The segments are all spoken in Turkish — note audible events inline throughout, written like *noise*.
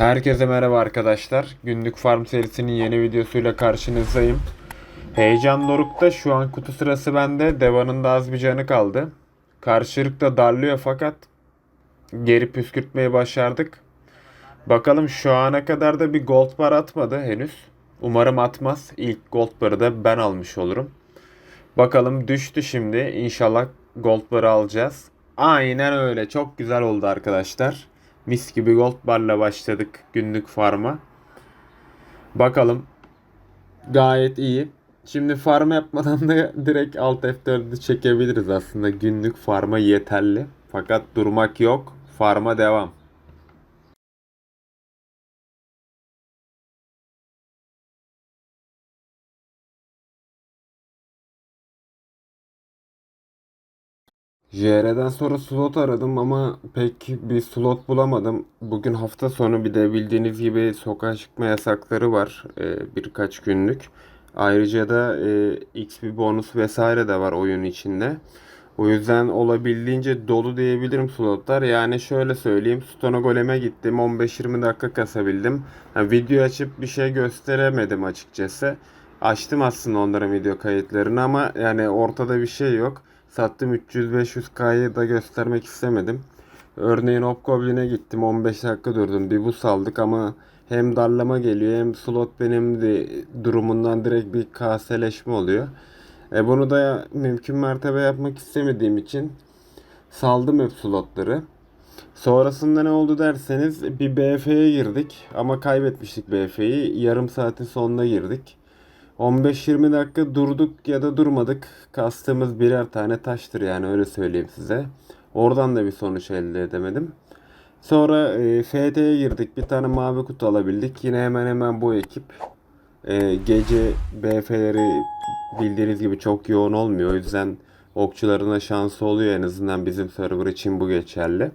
Herkese merhaba arkadaşlar. Günlük farm serisinin yeni videosuyla karşınızdayım. Heyecan dorukta şu an kutu sırası bende. Deva'nın da az bir canı kaldı. Karşılıkta darlıyor fakat geri püskürtmeyi başardık. Bakalım şu ana kadar da bir gold bar atmadı henüz. Umarım atmaz. İlk gold barı da ben almış olurum. Bakalım düştü şimdi. İnşallah gold barı alacağız. Aynen öyle. Çok güzel oldu arkadaşlar. Mis gibi gold barla başladık günlük farma. Bakalım. Gayet iyi. Şimdi farm yapmadan da *laughs* direkt alt F4'ü çekebiliriz aslında. Günlük farma yeterli. Fakat durmak yok. Farma devam. JR'den sonra slot aradım ama pek bir slot bulamadım. Bugün hafta sonu bir de bildiğiniz gibi sokağa çıkma yasakları var e, birkaç günlük. Ayrıca da e, XP bonus vesaire de var oyun içinde. O yüzden olabildiğince dolu diyebilirim slotlar. Yani şöyle söyleyeyim. Stone Golem'e gittim. 15-20 dakika kasabildim. Yani video açıp bir şey gösteremedim açıkçası. Açtım aslında onların video kayıtlarını ama yani ortada bir şey yok. Sattım 300-500K'yı da göstermek istemedim. Örneğin Hobgoblin'e gittim 15 dakika durdum. Bir bus aldık ama hem darlama geliyor hem slot benim de durumundan direkt bir kaseleşme oluyor. E bunu da mümkün mertebe yapmak istemediğim için saldım hep slotları. Sonrasında ne oldu derseniz bir BF'ye girdik ama kaybetmiştik BF'yi. Yarım saatin sonuna girdik. 15-20 dakika durduk ya da durmadık. Kastığımız birer tane taştır yani öyle söyleyeyim size. Oradan da bir sonuç elde edemedim. Sonra e, FT'ye girdik. Bir tane mavi kutu alabildik. Yine hemen hemen bu ekip. E, gece BF'leri bildiğiniz gibi çok yoğun olmuyor. O yüzden okçuların da şansı oluyor en azından bizim server için bu geçerli.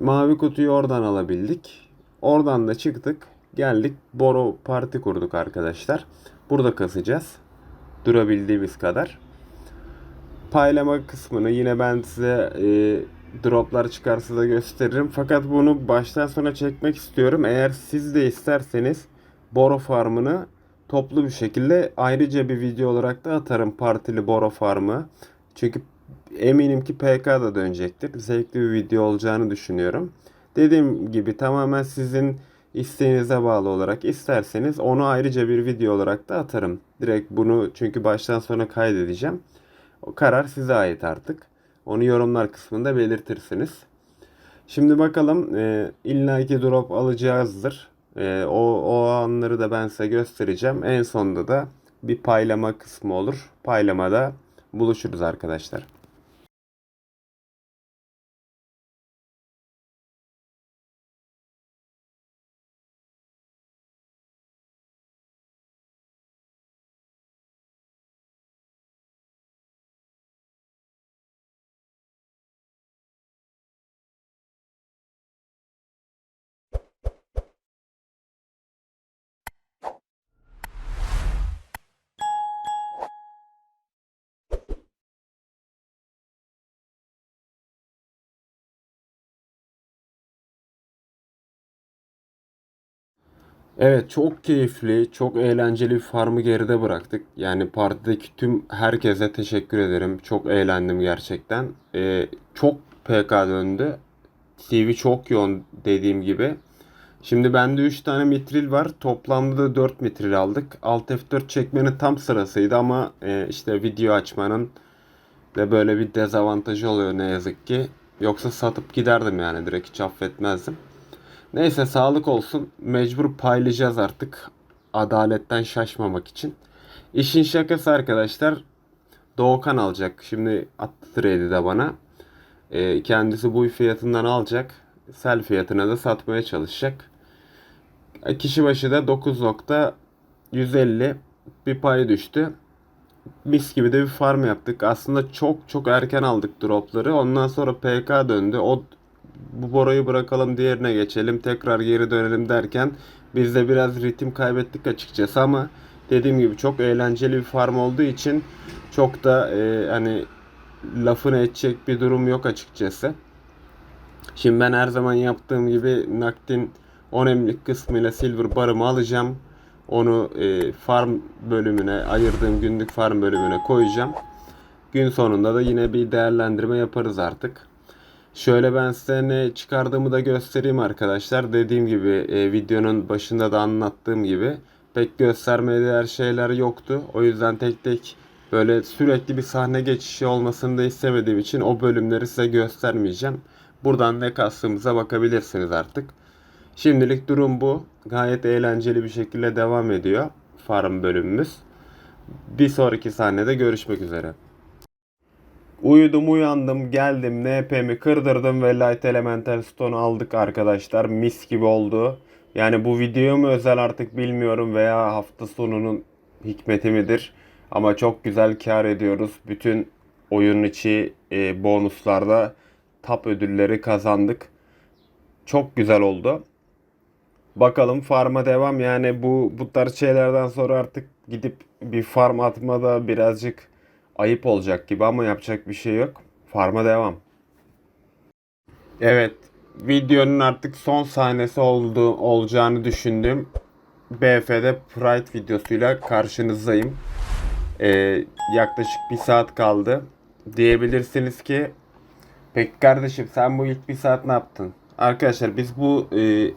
Mavi kutuyu oradan alabildik. Oradan da çıktık. Geldik Boro parti kurduk arkadaşlar. Burada kasacağız. Durabildiğimiz kadar. Paylama kısmını yine ben size e, droplar çıkarsa da gösteririm. Fakat bunu baştan sona çekmek istiyorum. Eğer siz de isterseniz Boro farmını toplu bir şekilde ayrıca bir video olarak da atarım partili Boro farmı. Çünkü eminim ki PK da dönecektir. Zevkli bir video olacağını düşünüyorum. Dediğim gibi tamamen sizin isteğinize bağlı olarak isterseniz onu ayrıca bir video olarak da atarım. Direkt bunu çünkü baştan sona kaydedeceğim. O karar size ait artık. Onu yorumlar kısmında belirtirsiniz. Şimdi bakalım e, illaki drop alacağızdır. E, o, o anları da ben size göstereceğim. En sonunda da bir paylama kısmı olur. Paylamada buluşuruz arkadaşlar. Evet çok keyifli, çok eğlenceli bir farmı geride bıraktık. Yani partideki tüm herkese teşekkür ederim. Çok eğlendim gerçekten. Ee, çok PK döndü. TV çok yoğun dediğim gibi. Şimdi bende 3 tane mitril var. Toplamda da 4 mitril aldık. Alt F4 çekmenin tam sırasıydı ama e, işte video açmanın de böyle bir dezavantajı oluyor ne yazık ki. Yoksa satıp giderdim yani direkt hiç affetmezdim. Neyse sağlık olsun. Mecbur paylayacağız artık. Adaletten şaşmamak için. İşin şakası arkadaşlar. Doğukan alacak. Şimdi attı trade'i de bana. E, kendisi bu fiyatından alacak. Sel fiyatına da satmaya çalışacak. E, kişi başı da 9.150 bir pay düştü. Mis gibi de bir farm yaptık. Aslında çok çok erken aldık dropları. Ondan sonra PK döndü. O bu Bora'yı bırakalım diğerine geçelim tekrar geri dönelim derken biz de biraz ritim kaybettik açıkçası ama dediğim gibi çok eğlenceli bir farm olduğu için çok da e, hani lafını edecek bir durum yok açıkçası. Şimdi ben her zaman yaptığım gibi Naktin 10 emlik kısmıyla silver barımı alacağım. Onu e, farm bölümüne ayırdığım günlük farm bölümüne koyacağım. Gün sonunda da yine bir değerlendirme yaparız artık. Şöyle ben size ne çıkardığımı da göstereyim arkadaşlar. Dediğim gibi e, videonun başında da anlattığım gibi pek göstermeye değer şeyler yoktu. O yüzden tek tek böyle sürekli bir sahne geçişi olmasını da istemediğim için o bölümleri size göstermeyeceğim. Buradan ne kastığımıza bakabilirsiniz artık. Şimdilik durum bu. Gayet eğlenceli bir şekilde devam ediyor farm bölümümüz. Bir sonraki sahnede görüşmek üzere. Uyudum uyandım geldim NP'mi kırdırdım ve Light Elemental Stone aldık arkadaşlar. Mis gibi oldu. Yani bu video mu özel artık bilmiyorum veya hafta sonunun hikmeti midir. Ama çok güzel kar ediyoruz. Bütün oyun içi e, bonuslarda top ödülleri kazandık. Çok güzel oldu. Bakalım farma devam. Yani bu bu tarz şeylerden sonra artık gidip bir farm atmada birazcık ayıp olacak gibi ama yapacak bir şey yok. Farma devam. Evet, videonun artık son sahnesi oldu olacağını düşündüm. BF'de Pride videosuyla karşınızdayım. Ee, yaklaşık bir saat kaldı. Diyebilirsiniz ki Peki kardeşim sen bu ilk bir saat ne yaptın? Arkadaşlar biz bu e,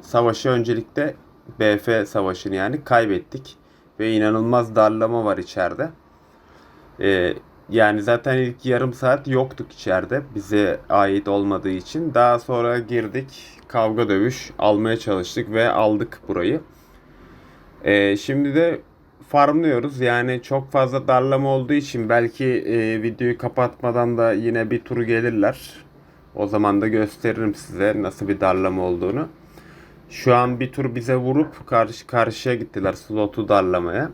savaşı öncelikle BF savaşını yani kaybettik. Ve inanılmaz darlama var içeride. E, yani zaten ilk yarım saat yoktuk içeride. Bize ait olmadığı için. Daha sonra girdik. Kavga dövüş almaya çalıştık ve aldık burayı. E, şimdi de farmlıyoruz. Yani çok fazla darlama olduğu için belki e, videoyu kapatmadan da yine bir tur gelirler. O zaman da gösteririm size nasıl bir darlama olduğunu. Şu an bir tur bize vurup karşı karşıya gittiler slotu darlamaya.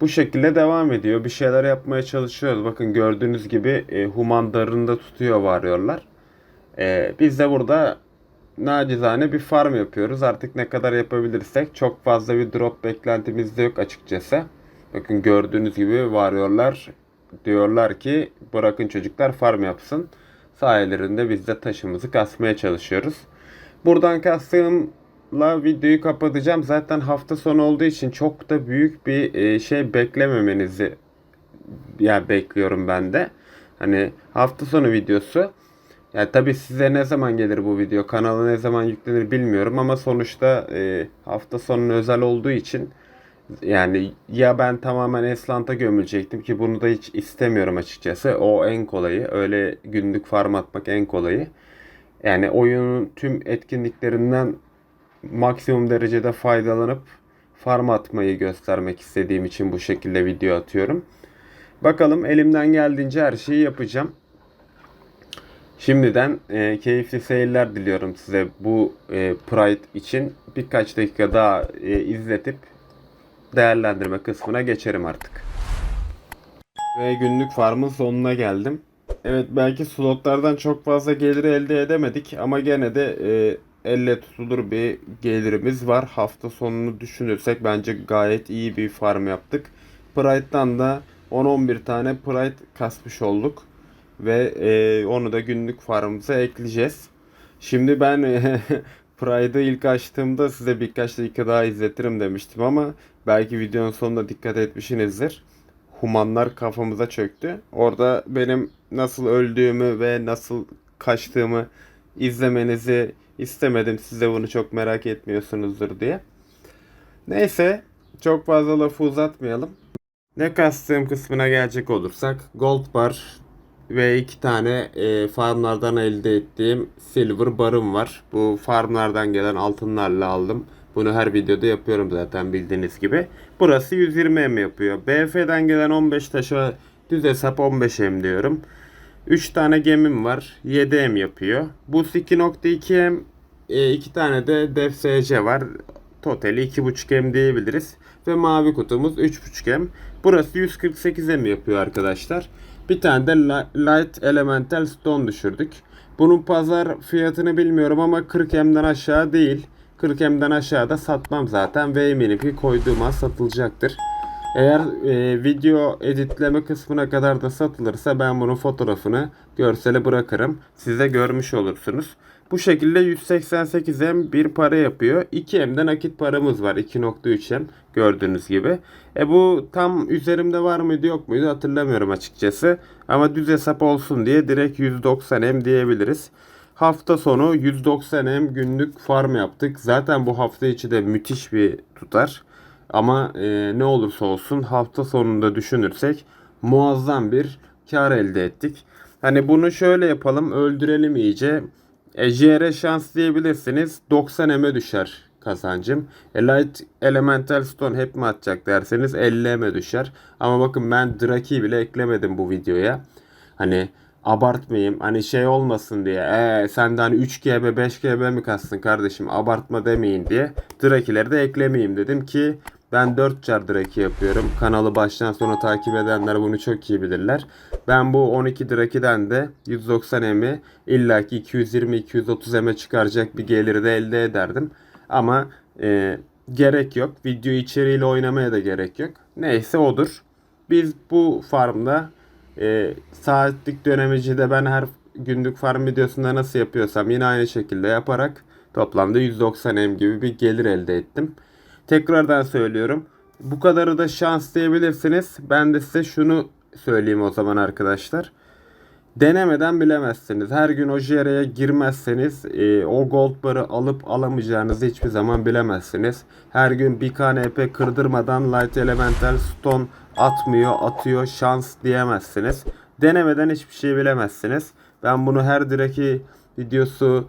Bu şekilde devam ediyor. Bir şeyler yapmaya çalışıyoruz. Bakın gördüğünüz gibi e, human darında tutuyor varıyorlar. E, biz de burada nacizane bir farm yapıyoruz. Artık ne kadar yapabilirsek çok fazla bir drop beklentimiz de yok açıkçası. Bakın gördüğünüz gibi varıyorlar. Diyorlar ki bırakın çocuklar farm yapsın. Sayelerinde biz de taşımızı kasmaya çalışıyoruz. Buradan kastığımla videoyu kapatacağım. Zaten hafta sonu olduğu için çok da büyük bir e, şey beklememenizi ya bekliyorum ben de. Hani hafta sonu videosu. Yani tabii size ne zaman gelir bu video, kanala ne zaman yüklenir bilmiyorum ama sonuçta e, hafta sonu özel olduğu için yani ya ben tamamen Eslant'a gömülecektim ki bunu da hiç istemiyorum açıkçası. O en kolayı. Öyle günlük farm atmak en kolayı. Yani oyunun tüm etkinliklerinden maksimum derecede faydalanıp farm atmayı göstermek istediğim için bu şekilde video atıyorum. Bakalım elimden geldiğince her şeyi yapacağım. Şimdiden e, keyifli seyirler diliyorum size bu e, Pride için. Birkaç dakika daha e, izletip değerlendirme kısmına geçerim artık. Ve günlük farmın sonuna geldim. Evet belki slotlardan çok fazla gelir elde edemedik ama gene de e, elle tutulur bir gelirimiz var. Hafta sonunu düşünürsek bence gayet iyi bir farm yaptık. Pride'dan da 10-11 tane Pride kasmış olduk. Ve e, onu da günlük farmımıza ekleyeceğiz. Şimdi ben *laughs* Pride'ı ilk açtığımda size birkaç dakika daha izletirim demiştim ama belki videonun sonunda dikkat etmişsinizdir. Humanlar kafamıza çöktü. Orada benim nasıl öldüğümü ve nasıl kaçtığımı izlemenizi istemedim. Size bunu çok merak etmiyorsunuzdur diye. Neyse çok fazla lafı uzatmayalım. Ne kastığım kısmına gelecek olursak Gold Bar ve iki tane e, farmlardan elde ettiğim silver barım var. Bu farmlardan gelen altınlarla aldım. Bunu her videoda yapıyorum zaten bildiğiniz gibi. Burası 120 M yapıyor. BF'den gelen 15 taşa düz hesap 15 M diyorum. 3 tane gemim var. 7 M yapıyor. Bu 2.2 M. 2 tane de Def SC var. Totali 2.5 M diyebiliriz. Ve mavi kutumuz 3.5 M. Burası 148 M yapıyor arkadaşlar. Bir tane de Light Elemental Stone düşürdük. Bunun pazar fiyatını bilmiyorum ama 40 M'den aşağı değil. 40 M'den aşağıda satmam zaten ve eminim ki koyduğuma satılacaktır. Eğer e, video editleme kısmına kadar da satılırsa ben bunun fotoğrafını görsele bırakırım. Size görmüş olursunuz. Bu şekilde 188M bir para yapıyor. 2M'de nakit paramız var. 2.3M gördüğünüz gibi. E bu tam üzerimde var mıydı yok muydu hatırlamıyorum açıkçası. Ama düz hesap olsun diye direkt 190M diyebiliriz. Hafta sonu 190M günlük farm yaptık. Zaten bu hafta içi de müthiş bir tutar. Ama e, ne olursa olsun hafta sonunda düşünürsek muazzam bir kar elde ettik. Hani bunu şöyle yapalım öldürelim iyice. E, JR şans diyebilirsiniz. 90M'e düşer kazancım. E, Light Elemental Stone hep mi atacak derseniz 50M'e düşer. Ama bakın ben Draki'yi bile eklemedim bu videoya. Hani abartmayayım. Hani şey olmasın diye. Ee, sen de hani 3 GB 5 GB mi kastın kardeşim abartma demeyin diye. Drakileri de eklemeyeyim dedim ki ben 4 çar Draki yapıyorum. Kanalı baştan sona takip edenler bunu çok iyi bilirler. Ben bu 12 Draki'den de 190 M'i illaki 220-230 M'e çıkaracak bir geliri de elde ederdim. Ama e, gerek yok. Video içeriğiyle oynamaya da gerek yok. Neyse odur. Biz bu farmda e, saatlik dönemeci de ben her günlük farm videosunda nasıl yapıyorsam yine aynı şekilde yaparak toplamda 190 M gibi bir gelir elde ettim. Tekrardan söylüyorum. Bu kadarı da şans diyebilirsiniz. Ben de size şunu söyleyeyim o zaman arkadaşlar. Denemeden bilemezsiniz. Her gün o JR'ye girmezseniz e, o gold barı alıp alamayacağınızı hiçbir zaman bilemezsiniz. Her gün bir KNP kırdırmadan Light Elemental Stone atmıyor, atıyor, şans diyemezsiniz. Denemeden hiçbir şey bilemezsiniz. Ben bunu her direki videosu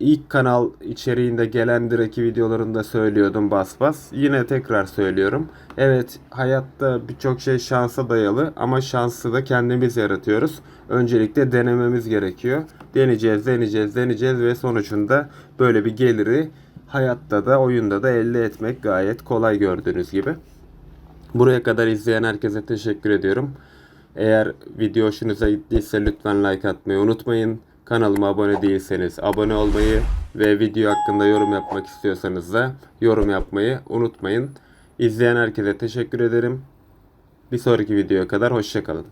ilk kanal içeriğinde gelen direki videolarında söylüyordum bas bas. Yine tekrar söylüyorum. Evet hayatta birçok şey şansa dayalı ama şansı da kendimiz yaratıyoruz. Öncelikle denememiz gerekiyor. Deneyeceğiz, deneyeceğiz, deneyeceğiz ve sonucunda böyle bir geliri hayatta da oyunda da elde etmek gayet kolay gördüğünüz gibi. Buraya kadar izleyen herkese teşekkür ediyorum. Eğer video hoşunuza gittiyse lütfen like atmayı unutmayın. Kanalıma abone değilseniz abone olmayı ve video hakkında yorum yapmak istiyorsanız da yorum yapmayı unutmayın. İzleyen herkese teşekkür ederim. Bir sonraki videoya kadar hoşçakalın.